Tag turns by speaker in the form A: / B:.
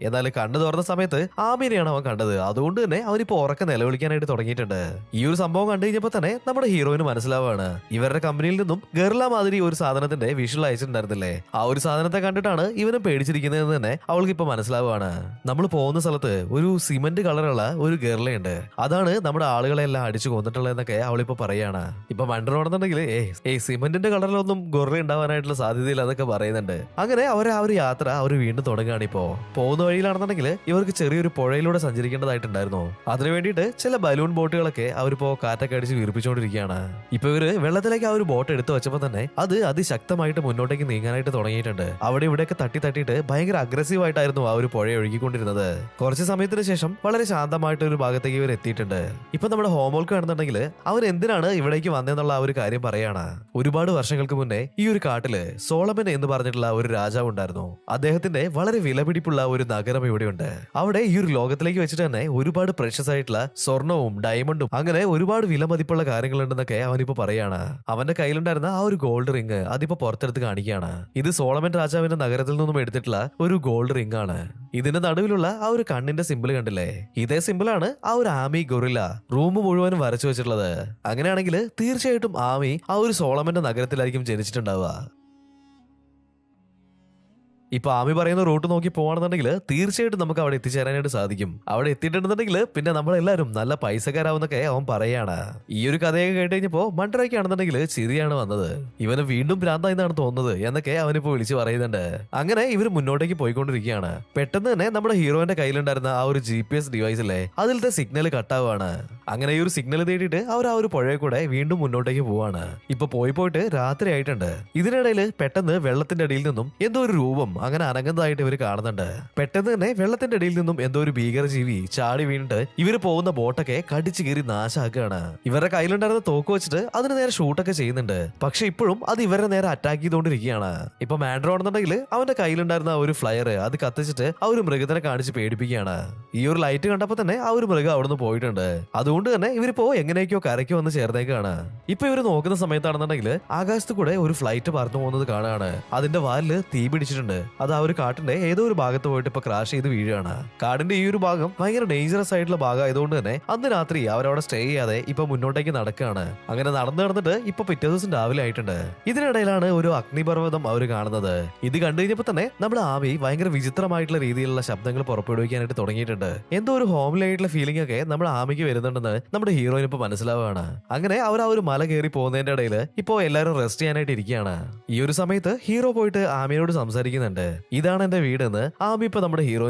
A: എന്നാൽ കണ്ണു തുറന്ന സമയത്ത് ആമീനെയാണ് അവൻ കണ്ടത്. അതുകൊണ്ട് തന്നെ അവനിപ്പോ ഉറക്ക നിലവിളിക്കാനായിട്ട് തുടങ്ങിയിട്ടുണ്ട്. ഈ ഒരു സംഭവം കണ്ടു കഴിഞ്ഞപ്പോ തന്നെ നമ്മുടെ ഹീറോയിന് മനസ്സിലാവാണ്. ഇവരുടെ കമ്പനിയിൽ നിന്നും ഗർല മാതിരി ഒരു സാധനത്തിന്റെ വിഷ്വൽ അയച്ചിട്ടുണ്ടായിരുന്നില്ലേ? ആ ഒരു സാധനത്തെ കണ്ടിട്ടാണ് ഇവനെ പേടിച്ചിരിക്കുന്നതെന്ന് തന്നെ അവൾക്ക് ഇപ്പൊ മനസ്സിലാവാണ്. നമ്മൾ പോകുന്ന സ്ഥലത്ത് ഒരു സിമന്റ് കളറുള്ള ഒരു ഗർലയുണ്ട് അതാണ് നമ്മുടെ ആളുകളെല്ലാം അടിച്ചു കൊന്നിട്ടുള്ളതെന്നൊക്കെ അവളിപ്പോ പറയാണ്. ഇപ്പൊ മണ്ടനോടെന്നുണ്ടെങ്കിൽ ഏ ഏ സിമന്റിന്റെ കളറിലൊന്നും ഗൊറ ഉണ്ടാവാനായിട്ടുള്ള സാധ്യതയില്ല എന്നൊക്കെ പറയുന്നുണ്ട്. അങ്ങനെ അവർ ആ ഒരു യാത്ര അവർ വീണ്ടും തുടങ്ങുകയാണ് ഇപ്പോ. പോകുന്ന വഴിയിലാണെന്നുണ്ടെങ്കിൽ ഇവർക്ക് ചെറിയൊരു പുഴയിലൂടെ സഞ്ചരിക്കേണ്ടതായിട്ടുണ്ടായിരുന്നു. അതിനു വേണ്ടിയിട്ട് ചില ബലൂൺ ബോട്ടുകളൊക്കെ അവരിപ്പോ കാറ്റൊക്കെ അടിച്ച് വീർപ്പിച്ചുകൊണ്ടിരിക്കുകയാണ്. ഇപ്പൊ ഇവർ വെള്ളത്തിലേക്ക് ആ ഒരു ബോട്ട് എടുത്തു വെച്ചപ്പോ തന്നെ അത് അതിശക്തമായിട്ട് മുന്നോട്ടേക്ക് നീങ്ങാനായിട്ട് തുടങ്ങിയിട്ടുണ്ട്. അവിടെ ഇവിടെയൊക്കെ തട്ടി തട്ടിയിട്ട് ഭയങ്കര അഗ്രസീവ് ആയിട്ടായിരുന്നു ആ ഒരു പുഴ ഒഴുകിക്കൊണ്ടിരുന്നത്. കുറച്ച് സമയത്തിന് ശേഷം വളരെ ശാന്തമായിട്ട് ഒരു ഭാഗത്തേക്ക് ഇവർ എത്തിയിട്ടുണ്ട്. ഇപ്പൊ നമ്മുടെ ഹോംവർക്ക് ആണെന്നുണ്ടെങ്കിൽ അവർ എന്തിനാണ് ഇവിടേക്ക് വന്നതെന്നുള്ള ആ ഒരു കാര്യം പറയാണ്. ഒരുപാട് വർഷങ്ങൾക്ക് മുന്നേ ഈ ഒരു കാട്ടിൽ സോളമൻ എന്ന് പറഞ്ഞിട്ടുള്ള ഒരു രാജാവ് ഉണ്ടായിരുന്നു. അദ്ദേഹത്തിന്റെ വളരെ വിലപിടിപ്പുള്ള ഒരു നഗരം ഇവിടെയുണ്ട്. അവിടെ ഈ ഒരു ലോകത്തിലേക്ക് വെച്ചിട്ട് തന്നെ ഒരുപാട് പ്രഷ്യസ് ആയിട്ടുള്ള സ്വർണവും ഡയമണ്ടും അങ്ങനെ ഒരുപാട് വില മതിപ്പുള്ള കാര്യങ്ങളുണ്ടെന്നൊക്കെ അവനിപ്പോ പറയാണ്. അവന്റെ കയ്യിലുണ്ടായിരുന്ന ആ ഒരു ഗോൾഡ് റിങ് അതിപ്പോ പുറത്തെടുത്ത് കാണിക്കുകയാണ്. ഇത് സോളമൻ രാജാവിന്റെ നഗരത്തിൽ നിന്നും എടുത്തിട്ടുള്ള ഒരു ഗോൾഡ് റിംഗ് ആണ്. ഇതിന്റെ നടുവിലുള്ള ആ ഒരു കണ്ണിന്റെ സിമ്പിൾ കണ്ടില്ലേ? ഇതേ സിമ്പിളാണ് ആ ഒരു ആമി ഗൊറില്ല റൂം മുഴുവനും വരച്ചു വെച്ചിട്ടുള്ളത്. അങ്ങനെയാണെങ്കിൽ തീർച്ചയായിട്ടും ആമി ആ ഒരു സോളമന്റെ നഗരത്തിലായിരിക്കും ജനിച്ചിട്ടുണ്ടാവുക. ഇപ്പൊ ആമി പറയുന്ന റൂട്ട് നോക്കി പോവാണെന്നുണ്ടെങ്കിൽ തീർച്ചയായിട്ടും നമുക്ക് അവിടെ എത്തിച്ചേരാനായിട്ട് സാധിക്കും. അവിടെ എത്തിയിട്ടുണ്ടെന്നുണ്ടെങ്കിൽ പിന്നെ നമ്മളെല്ലാവരും നല്ല പൈസക്കാരാവുന്നൊക്കെ അവൻ പറയാണ്. ഈ ഒരു കഥയൊക്കെ കേട്ട് കഴിഞ്ഞപ്പോ മണ്ടരയ്ക്കാണെന്നുണ്ടെങ്കിൽ ചിരിയാണ് വന്നത്. ഇവന് വീണ്ടും ഭ്രാന്ത എന്നാണ് തോന്നുന്നത് എന്നൊക്കെ അവനിപ്പോ വിളിച്ചു പറയുന്നുണ്ട്. അങ്ങനെ ഇവർ മുന്നോട്ടേക്ക് പോയിക്കൊണ്ടിരിക്കുകയാണ്. പെട്ടെന്ന് തന്നെ നമ്മുടെ ഹീറോന്റെ കയ്യിലുണ്ടായിരുന്ന ആ ഒരു ജി പി എസ് ഡിവൈസ് അല്ലേ അതിലത്തെ സിഗ്നൽ കട്ടാവാണ് അങ്ങനെ ഈ ഒരു സിഗ്നൽ തേടിയിട്ട് അവർ ആ ഒരു പുഴയെ കൂടെ വീണ്ടും മുന്നോട്ടേക്ക് പോവാണ്. ഇപ്പൊ പോയി പോയിട്ട് രാത്രി ആയിട്ടുണ്ട് ഇതിനിടയിൽ പെട്ടെന്ന് വെള്ളത്തിന്റെ അടിയിൽ നിന്നും എന്തോ ഒരു രൂപം അങ്ങനെ അനങ്ങുന്നതായിട്ട് ഇവർ കാണുന്നുണ്ട്. പെട്ടെന്ന് തന്നെ വെള്ളത്തിന്റെ ഇടയിൽ നിന്നും എന്തോ ഒരു ഭീകര ജീവി ചാടി വീണിട്ട് ഇവർ പോകുന്ന ബോട്ടൊക്കെ കടിച്ചു കീറി നാശാക്കുകയാണ് ഇവരുടെ കയ്യിലുണ്ടായിരുന്ന തോക്ക് വെച്ചിട്ട് അതിന് നേരെ ഷൂട്ടൊക്കെ ചെയ്യുന്നുണ്ട്. പക്ഷെ ഇപ്പോഴും അത് ഇവരെ നേരെ അറ്റാക്ക് ചെയ്തുകൊണ്ടിരിക്കുകയാണ്. ഇപ്പൊ മാൻഡ്രോ ആണെന്നുണ്ടെങ്കിൽ അവന്റെ കയ്യിലുണ്ടായിരുന്ന ആ ഒരു ഫ്ലയർ അത് കത്തിച്ചിട്ട് ആ ഒരു മൃഗത്തിനെ കാണിച്ച് പേടിപ്പിക്കുകയാണ്. ഈ ഒരു ലൈറ്റ് കണ്ടപ്പോ തന്നെ ആ ഒരു മൃഗം അവിടുന്ന് പോയിട്ടുണ്ട്. അതുകൊണ്ട് തന്നെ ഇവരിപ്പോ എങ്ങനെയൊക്കെയോ കരയ്ക്ക് വന്ന് ചേർന്നേക്കാണ്. ഇപ്പൊ ഇവർ നോക്കുന്ന സമയത്താണെന്നുണ്ടെങ്കിൽ ആകാശത്ത് കൂടെ ഒരു ഫ്ലൈറ്റ് പറന്നു പോകുന്നത് കാണുകയാണ്. അതിന്റെ വാലിൽ തീ പിടിച്ചിട്ടുണ്ട്. അത് ആ ഒരു കാട്ടിന്റെ ഏതോ ഒരു ഭാഗത്ത് പോയിട്ട് ഇപ്പൊ ക്രാഷ് ചെയ്ത് വീഴുകയാണ്. കാടിന്റെ ഈ ഒരു ഭാഗം ഭയങ്കര ഡേഞ്ചറസ് ആയിട്ടുള്ള ഭാഗം ആയതുകൊണ്ട് തന്നെ അന്ന് രാത്രി അവരവിടെ സ്റ്റേ ചെയ്യാതെ ഇപ്പൊ മുന്നോട്ടേക്ക് നടക്കുകയാണ്. അങ്ങനെ നടന്നു നടന്നിട്ട് ഇപ്പൊ പിറ്റേ ദിവസം രാവിലെ ആയിട്ടുണ്ട്. ഇതിനിടയിലാണ് ഒരു അഗ്നിപർവതം അവർ കാണുന്നത്. ഇത് കണ്ടു കഴിഞ്ഞപ്പോ തന്നെ നമ്മുടെ ആമി ഭയങ്കര വിചിത്രമായിട്ടുള്ള രീതിയിലുള്ള ശബ്ദങ്ങൾ പുറപ്പെടുവിക്കാനായിട്ട് തുടങ്ങിയിട്ടുണ്ട്. എന്തോ ഒരു ഹോംലി ആയിട്ടുള്ള ഫീലിംഗ് ഒക്കെ നമ്മുടെ ആമിക്ക് വരുന്നുണ്ടെന്ന് നമ്മുടെ ഹീറോയിന് ഇപ്പൊ മനസ്സിലാവുകയാണ്. അങ്ങനെ അവർ ആ ഒരു മല കയറി പോകുന്നതിന്റെ ഇടയിൽ ഇപ്പോ എല്ലാവരും റെസ്റ്റ് ചെയ്യാനായിട്ട് ഇരിക്കുകയാണ്. ഈ ഒരു സമയത്ത് ഹീറോ പോയിട്ട് ആമിയോട് സംസാരിക്കുന്നുണ്ട്. ഇതാണ് എന്റെ വീടെന്ന് ആമി ഇപ്പൊ നമ്മുടെ ഹീറോ